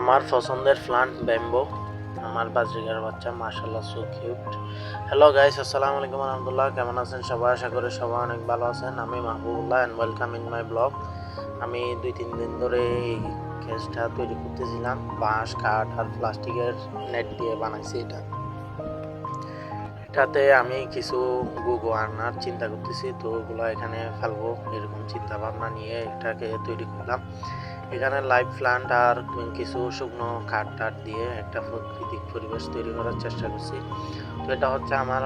আমার পছন্দের plant bamboo আমার বাজরিগার বাচ্চা মাশাল্লাহ সো কিউট হ্যালো গাইস আসসালামু আলাইকুম রহমতুল্লাহ কেমন আছেন সবাই? আশা করি সবাই অনেক ভালো আছেন। আমি Mahbubullah and welcome in my blog আমি দুই, তিন দিন ধরে এই কেসটা তৈরি করতেছিলাম বাঁশ, কাঠ আর প্লাস্টিকের নেট দিয়ে বানাইছি এটা। এটাতে আমি কিছু গুগো আনার চিন্তা করতেছি, তো ওগুলো এখানে ফেলব, এরকম চিন্তা ভাবনা নিয়ে এটাকে তৈরি করলাম। এখানে লাইভ প্লান্ট আর কিছু শুকনো কাঠ টাট দিয়ে একটা প্রাকৃতিক পরিবেশ তৈরি করার চেষ্টা করছি। তো এটা হচ্ছে আমার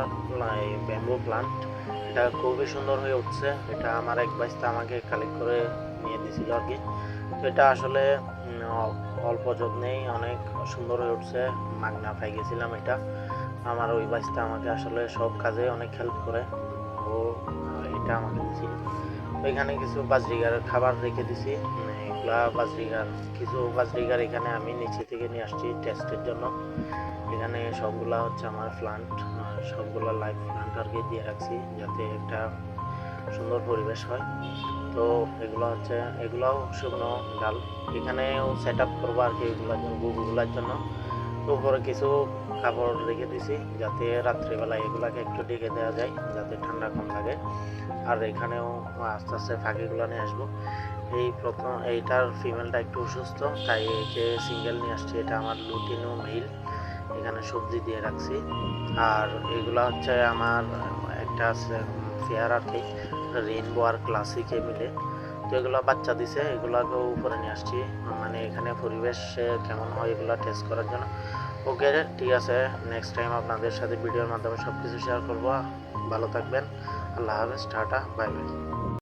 ব্যাম্বু প্লান্ট এটা খুবই সুন্দর হয়ে উঠছে। এটা আমার এক বাইশটা আমাকে কালেক্ট করে নিয়ে দিয়েছিল আর কি। তো এটা আসলে অল্প যত্নেই অনেক সুন্দর হয়ে উঠছে। মাগনা পাই গেছিলাম এটা। আমার ওই বাইশটা আমাকে আসলে সব কাজে অনেক হেল্প করে। ও এটা আমাকে দিছিল তো এখানে কিছু বাজরিগার খাবার রেখে দিছি। এগুলা বাজরিগার, কিছু বাজরিগার এখানে আমি নিচে থেকে নিয়ে আসছি টেস্টের জন্য। এখানে সবগুলা হচ্ছে আমার প্লান্ট সবগুলা লাইভ প্লান্ট আর কি দিয়ে রাখছি যাতে একটা সুন্দর পরিবেশ হয়। তো এগুলো হচ্ছে, এগুলাও শুকনো ডাল। এখানেও সেট আপ করব আর কি এগুলোর জন্য গুগুগুলার জন্য। উপরে কিছু কাপড় রেখে দিছি, যাতে রাত্রিবেলা এগুলাকে একটু ডেকে দেওয়া যায়, যাতে ঠান্ডা কম লাগে আর এখানেও আস্তে আস্তে ফাঁকিগুলো নিয়ে আসব। এই প্রথম, এইটার ফিমেলটা একটু অসুস্থ, তাই একে সিঙ্গেল নিয়ে আসছি। এটা আমার লুটিনো মিল এখানে সবজি দিয়ে রাখছি। আর এগুলা হচ্ছে আমার একটা ফেয়ার আর কি রেইনবো আর ক্লাসিকে মিলে। তো এগুলো বাচ্চা দিছে, এগুলাকেও উপরে নিয়ে আসছি। মানে এখানে পরিবেশ কেমন হয় এগুলো টেস্ট করার জন্য। ওকে, ঠিক আছে নেক্সট টাইম আপনাদের সাথে ভিডিওর মাধ্যমে সব কিছু শেয়ার করব। ভালো থাকবেন, আল্লাহ হাফেজ, টাটা বাই বাই